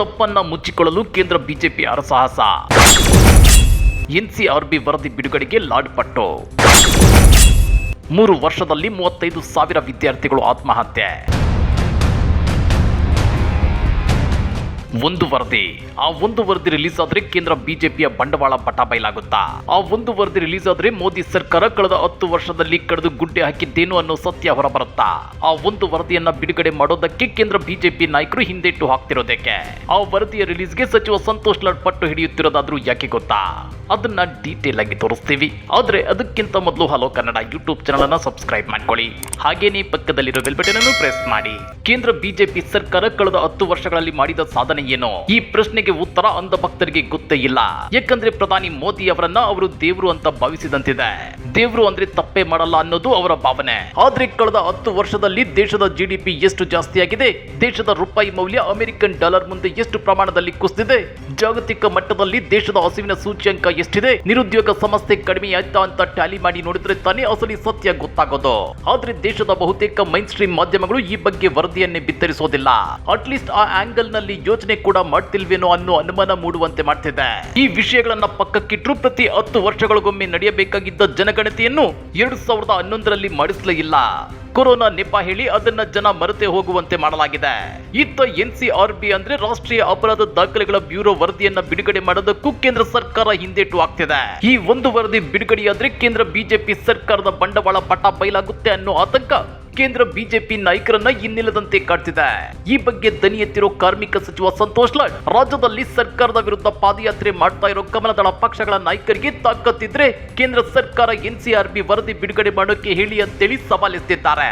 ತಪ್ಪನ್ನ ಮುಚ್ಚಿಕೊಳ್ಳಲು ಕೇಂದ್ರ BJP ಅರಸಾಹಸ NCRB ವರದಿ ಬಿಡುಗಡೆಗೆ ಲಾಡ್ ಪಟ್ಟು ಮೂರು ವರ್ಷದಲ್ಲಿ ಮೂವತ್ತೈದು ಸಾವಿರ ವಿದ್ಯಾರ್ಥಿಗಳು ಆತ್ಮಹತ್ಯೆ. ಒಂದು ವರದಿ. ಆ ಒಂದು ವರದಿ ರಿಲೀಸ್ ಆದ್ರೆ ಕೇಂದ್ರ ಬಿಜೆಪಿಯ ಬಂಡವಾಳ ಪಟ ಬಯಲಾಗುತ್ತಾ? ಆ ಒಂದು ವರದಿ ರಿಲೀಸ್ ಆದ್ರೆ ಮೋದಿ ಸರ್ಕಾರ ಕಳೆದ ಹತ್ತು ವರ್ಷದಲ್ಲಿ ಕಡಿದು ಗುಡ್ಡೆ ಹಾಕಿದ್ದೇನು ಅನ್ನೋ ಸತ್ಯ ಹೊರಬರುತ್ತಾ? ಆ ಒಂದು ವರದಿಯನ್ನ ಬಿಡುಗಡೆ ಮಾಡೋದಕ್ಕೆ ಕೇಂದ್ರ ಬಿಜೆಪಿ ನಾಯಕರು ಹಿಂದೆಟ್ಟು ಹಾಕ್ತಿರೋದಕ್ಕೆ. ಆ ವರದಿಯ ರಿಲೀಸ್ಗೆ ಸಚಿವ ಸಂತೋಷ್ ಲಾಡ್ ಪಟ್ಟು ಹಿಡಿಯುತ್ತಿರೋದಾದ್ರೂ ಯಾಕೆ ಗೊತ್ತಾ? ಅದನ್ನ ಡೀಟೇಲ್ ಆಗಿ ತೋರಿಸ್ತೀವಿ. ಆದ್ರೆ ಅದಕ್ಕಿಂತ ಮೊದಲು ಹಲೋ ಕನ್ನಡ ಯೂಟ್ಯೂಬ್ ಚಾನಲ್ ಅನ್ನ ಸಬ್ಸ್ಕ್ರೈಬ್ ಮಾಡ್ಕೊಳ್ಳಿ. ಹಾಗೇನೇ ಪಕ್ಕದಲ್ಲಿರೋ ಬೆಲ್ ಬಟನ್ ಅನ್ನು ಪ್ರೆಸ್ ಮಾಡಿ. ಕೇಂದ್ರ ಬಿಜೆಪಿ ಸರ್ಕಾರ ಕಳೆದ ಹತ್ತು ವರ್ಷಗಳಲ್ಲಿ ಮಾಡಿದ ಸಾಧನೆ ಏನು ಈ ಪ್ರಶ್ನೆಗೆ ಉತ್ತರ ಅಂಧ ಭಕ್ತರಿಗೆ ಗೊತ್ತೇ ಇಲ್ಲ. ಯಾಕಂದ್ರೆ ಪ್ರಧಾನಿ ಮೋದಿ ಅವರನ್ನ ಅವರು ದೇವರು ಅಂತ ಭಾವಿಸಿದಂತಿದೆ. ದೇವರು ಅಂದ್ರೆ ತಪ್ಪೇ ಮಾಡಲ್ಲ ಅನ್ನೋದು ಅವರ ಭಾವನೆ. ಆದ್ರೆ ಕಳೆದ ಹತ್ತು ವರ್ಷದಲ್ಲಿ ದೇಶದ ಜಿಡಿಪಿ ಎಷ್ಟು ಜಾಸ್ತಿ ಆಗಿದೆ ದೇಶದ ರೂಪಾಯಿ ಮೌಲ್ಯ ಅಮೆರಿಕನ್ ಡಾಲರ್ ಮುಂದೆ ಎಷ್ಟು ಪ್ರಮಾಣದಲ್ಲಿ ಕುಸಿದಿದೆ? ಜಾಗತಿಕ ಮಟ್ಟದಲ್ಲಿ ದೇಶದ ಹಸಿವಿನ ಸೂಚ್ಯಂಕ ಎಷ್ಟಿದೆ? ನಿರುದ್ಯೋಗ ಸಮಸ್ಯೆ ಕಡಿಮೆ ಆಯ್ತಾ ಅಂತ ಟ್ಯಾಲಿ ಮಾಡಿ ನೋಡಿದ್ರೆ ತಾನೇ ಅಸಲಿ ಸತ್ಯ ಗೊತ್ತಾಗೋದು. ಆದ್ರೆ ದೇಶದ ಬಹುತೇಕ ಮೈನ್ ಸ್ಟ್ರೀಮ್ ಮಾಧ್ಯಮಗಳು ಈ ಬಗ್ಗೆ ವರದಿಯನ್ನೇ ಬಿತ್ತರಿಸೋದಿಲ್ಲ. ಅಟ್ಲೀಸ್ಟ್ ಆ ಆಂಗಲ್ನಲ್ಲಿ ಯೋಚನೆ ಕೂಡ ಮಾಡ್ತಿಲ್ವೇನೋ ಅನ್ನೋ ಅನುಮಾನ ಮೂಡುವಂತೆ ಮಾಡ್ತಿದೆ. ಈ ವಿಷಯಗಳನ್ನ ಪಕ್ಕಕ್ಕಿಟ್ರು ಪ್ರತಿ ಹತ್ತು ವರ್ಷಗಳಿಗೊಮ್ಮೆ ನಡೆಯಬೇಕಾಗಿದ್ದ ಜನಗಣತಿಯನ್ನು ಎರಡು ಸಾವಿರದ ಹನ್ನೊಂದರಲ್ಲಿ ಮಾಡಿಸಲೇ ಇಲ್ಲ. ಕೊರೋನಾ ನೆಪ ಹೇಳಿ ಅದನ್ನ ಜನ ಮರೆತೆ ಹೋಗುವಂತೆ ಮಾಡಲಾಗಿದೆ. ಇತ್ತ ಎನ್ ಸಿ ಆರ್ ಬಿ ಅಂದ್ರೆ ರಾಷ್ಟ್ರೀಯ ಅಪರಾಧ ದಾಖಲೆಗಳ ಬ್ಯೂರೋ ವರದಿಯನ್ನ ಬಿಡುಗಡೆ ಮಾಡೋದಕ್ಕೂ ಕೇಂದ್ರ ಸರ್ಕಾರ ಹಿಂದೇಟು ಆಗ್ತಿದೆ. ಈ ಒಂದು ವರದಿ ಬಿಡುಗಡೆಯಾದ್ರೆ ಕೇಂದ್ರ ಬಿಜೆಪಿ ಸರ್ಕಾರದ ಬಂಡವಾಳ ಪಟ ಬಯಲಾಗುತ್ತೆ ಅನ್ನೋ ಆತಂಕ ಕೇಂದ್ರ ಬಿಜೆಪಿ ನಾಯಕರನ್ನ ಇನ್ನಿಲ್ಲದಂತೆ ಕಾಡ್ತಿದೆ. ಈ ಬಗ್ಗೆ ದನಿ ಎತ್ತಿರೋ ಕಾರ್ಮಿಕ ಸಚಿವ ಸಂತೋಷ್ ಲಾಡ್, ರಾಜ್ಯದಲ್ಲಿ ಸರ್ಕಾರದ ವಿರುದ್ಧ ಪಾದಯಾತ್ರೆ ಮಾಡ್ತಾ ಇರೋ ಕಮಲದಳ ಪಕ್ಷಗಳ ನಾಯಕರಿಗೆ ತಾಕತ್ತಿದ್ರೆ ಕೇಂದ್ರ ಸರ್ಕಾರ ಎನ್ಸಿಆರ್ಬಿ ವರದಿ ಬಿಡುಗಡೆ ಮಾಡೋಕೆ ಹೇಳಿ ಅಂತೇಳಿ ಸವಾಲೆತ್ತಿದ್ದಾರೆ.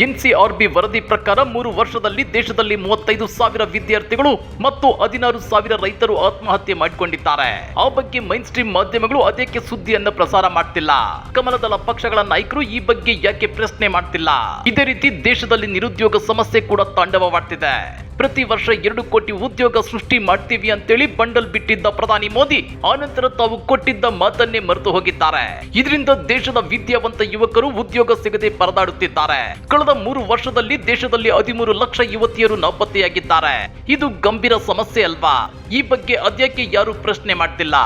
ಎನ್ಸಿಆರ್ಬಿ ವರದಿ ಪ್ರಕಾರ ಮೂರು ವರ್ಷದಲ್ಲಿ ದೇಶದಲ್ಲಿ ಮೂವತ್ತೈದು ಸಾವಿರ ವಿದ್ಯಾರ್ಥಿಗಳು ಮತ್ತು ಹದಿನಾರು ಸಾವಿರ ರೈತರು ಆತ್ಮಹತ್ಯೆ ಮಾಡಿಕೊಂಡಿದ್ದಾರೆ. ಆ ಬಗ್ಗೆ ಮೈನ್ ಸ್ಟ್ರೀಮ್ ಮಾಧ್ಯಮಗಳು ಅದಕ್ಕೆ ಸುದ್ದಿಯನ್ನ ಪ್ರಸಾರ ಮಾಡ್ತಿಲ್ಲ. ಕಮಲದಲ ಪಕ್ಷಗಳ ನಾಯಕರು ಈ ಬಗ್ಗೆ ಯಾಕೆ ಪ್ರಶ್ನೆ ಮಾಡ್ತಿಲ್ಲ? ಇದೇ ರೀತಿ ದೇಶದಲ್ಲಿ ನಿರುದ್ಯೋಗ ಸಮಸ್ಯೆ ಕೂಡ ತಾಂಡವವಾಡ್ತಿದೆ ಪ್ರತಿ ವರ್ಷ ಎರಡು ಕೋಟಿ ಉದ್ಯೋಗ ಸೃಷ್ಟಿ ಮಾಡ್ತೀವಿ ಅಂತೇಳಿ ಬಂಡಲ್ ಬಿಟ್ಟಿದ್ದ ಪ್ರಧಾನಿ ಮೋದಿ ಆನಂತರ ತಾವು ಕೊಟ್ಟಿದ್ದ ಮಾತನ್ನೇ ಮರೆತು ಹೋಗಿದ್ದಾರೆ. ಇದರಿಂದ ದೇಶದ ವಿದ್ಯಾವಂತ ಯುವಕರು ಉದ್ಯೋಗ ಸಿಗದೆ ಪರದಾಡುತ್ತಿದ್ದಾರೆ. ಕಳೆದ ಮೂರು ವರ್ಷದಲ್ಲಿ ದೇಶದಲ್ಲಿ ಹದಿಮೂರು ಲಕ್ಷ ಯುವತಿಯರು ನಾಪತ್ತೆಯಾಗಿದ್ದಾರೆ. ಇದು ಗಂಭೀರ ಸಮಸ್ಯೆ ಅಲ್ವಾ? ಈ ಬಗ್ಗೆ ಅದ್ಯಾಕೆ ಯಾರು ಪ್ರಶ್ನೆ ಮಾಡ್ತಿಲ್ಲ?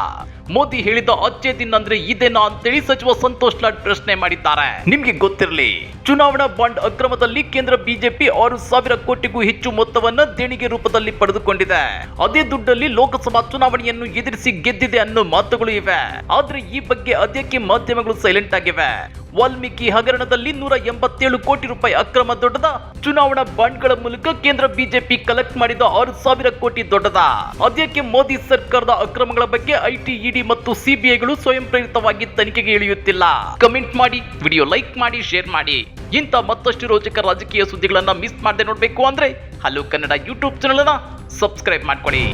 ಮೋದಿ ಹೇಳಿದ ಅಚ್ಚೆ ದಿನ ಅಂದ್ರೆ ಇದೇನಾ ಅಂತೇಳಿ ಸಚಿವ ಸಂತೋಷ್ ಲಾಡ್ ಪ್ರಶ್ನೆ ಮಾಡಿದ್ದಾರೆ. ನಿಮ್ಗೆ ಗೊತ್ತಿರಲಿ, ಚುನಾವಣಾ ಬಾಂಡ್ ಅಕ್ರಮದಲ್ಲಿ ಕೇಂದ್ರ ಬಿಜೆಪಿ ಆರು ಸಾವಿರ ಕೋಟಿಗೂ ಹೆಚ್ಚು ಮೊತ್ತವನ್ನ ದೇಣಿಗೆ ರೂಪದಲ್ಲಿ ಪಡೆದುಕೊಂಡಿದೆ. ಅದೇ ದುಡ್ಡಲ್ಲಿ ಲೋಕಸಭಾ ಚುನಾವಣೆಯನ್ನು ಎದುರಿಸಿ ಗೆದ್ದಿದೆ ಅನ್ನೋ ಮಾತುಗಳು ಇವೆ. ಆದ್ರೆ ಈ ಬಗ್ಗೆ ಅದಕ್ಕೆ ಮಾಧ್ಯಮಗಳು ಸೈಲೆಂಟ್ ಆಗಿವೆ? ವಾಲ್ಮೀಕಿ ಹಗರಣದಲ್ಲಿ ನೂರ ಎಂಬತ್ತೇಳು ಕೋಟಿ ರೂಪಾಯಿ ಅಕ್ರಮ ದೊಡ್ಡದ ಚುನಾವಣಾ ಬಾಂಡ್ಗಳ ಮೂಲಕ ಕೇಂದ್ರ ಬಿಜೆಪಿ ಕಲೆಕ್ಟ್ ಮಾಡಿದ ಆರು ಸಾವಿರ ಕೋಟಿ ದೊಡ್ಡದ. ಅದಕ್ಕೆ ಮೋದಿ ಸರ್ಕಾರದ ಅಕ್ರಮಗಳ ಬಗ್ಗೆ ಐಟಿ ಇಡಿ ಮತ್ತು ಸಿಬಿಐಗಳು ಸ್ವಯಂ ಪ್ರೇರಿತವಾಗಿ ತನಿಖೆಗೆ ಇಳಿಯುತ್ತಿಲ್ಲ. ಕಮೆಂಟ್ ಮಾಡಿ, ವಿಡಿಯೋ ಲೈಕ್ ಮಾಡಿ, ಶೇರ್ ಮಾಡಿ. ಇಂಥ ಮತ್ತಷ್ಟು ರೋಚಕ ರಾಜಕೀಯ ಸುದ್ದಿಗಳನ್ನ ಮಿಸ್ ಮಾಡದೆ ನೋಡಬೇಕು ಅಂದ್ರೆ hello Kannada YouTube channel subscribe ಮಾಡ್ಕೊಳ್ಳಿ.